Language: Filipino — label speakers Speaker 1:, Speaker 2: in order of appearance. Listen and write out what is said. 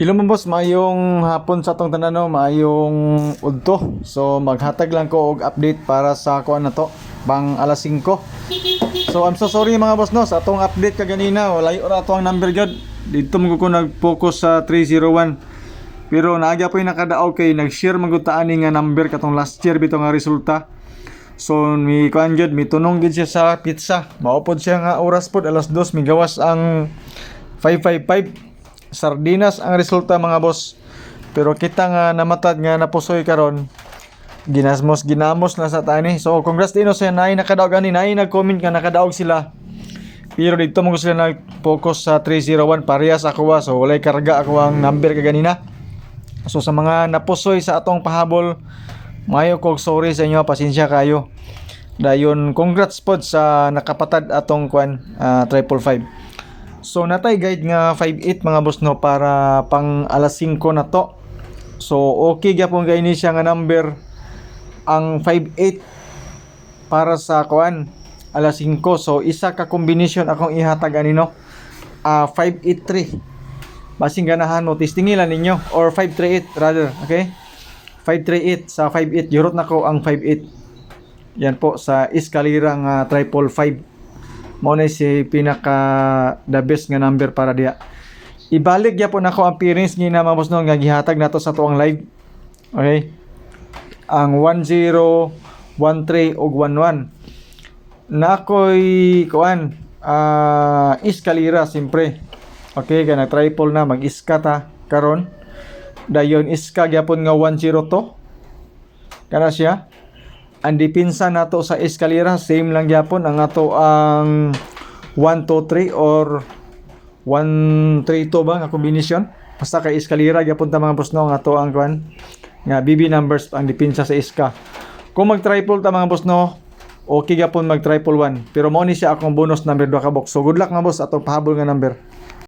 Speaker 1: Ilo mo boss, maayong hapon sa tong tanan no, maayong udto. So maghatag lang ko og update para sa kuan na to, bang alas 5. So I'm so sorry mga boss no, sa atong update kaganina, wala yung ato ang number jud. Dito mo ko nag-focus sa 301. Pero naagya po yung nakadaog kay nag-share magutaan ni nga number katong last year bito nga resulta. So mi kuan jud, mi tunong gid siya sa pizza. Maupod siya nga oras pod alas 2 mi gawas ang 555 sardinas ang resulta mga boss. Pero kita nga namatad nga napusoy karon ginasmos ginamos na sa tani. So congrats dino sa naay nakadaog ani naay nag-comment nga nakadaog sila. Pero dito mo sila nag-focus sa 301 parehas ako wa. So walay karga ako ang number kaganina. So sa mga napusoy sa atong pahabol, mayo kog sorry sa inyo, pasensya kayo. Dayon congrats pod sa nakapatad atong kwan ah, triple five. So natay guide nga 58 mga boss no para pang alas 5 na to. So okay gyapon gayni siya nga number ang 58 para sa kuan alas 5. So isa ka combination akong ihatag ani no. Ah 583. Basing ganahan mo testingilan ninyo or 538 rather, okay? 538 sa 58 yurot nako ang 58. Yan po sa Escalera nga triple 5 mo na si pinaka the best nga number para diha. Ibalik gyapon ako ang appearance ni na mamos nga gihatag nato sa tuang live. Okay? Ang 10 13 ug 11 na ako'y kuan ah iskalira simpre okay kana triple na mag iska ta karon. Dayon iska gyapon nga 10 to. Kana siya ang dipinsa nato sa eskalera same lang gyapon ang ato ang 1 2 3 or 1 3 2 ba nga kombinasyon basta kay eskalera gyapon ta mga boss no? Ang ato ang kwan. Nga BB numbers ang dipinsa sa iska. Kung mag triple ta mga boss no? Okay gyapon mag triple 1 pero mo ni siya akong bonus number 2 ka box. So good luck mga boss. Atong pahabol nga number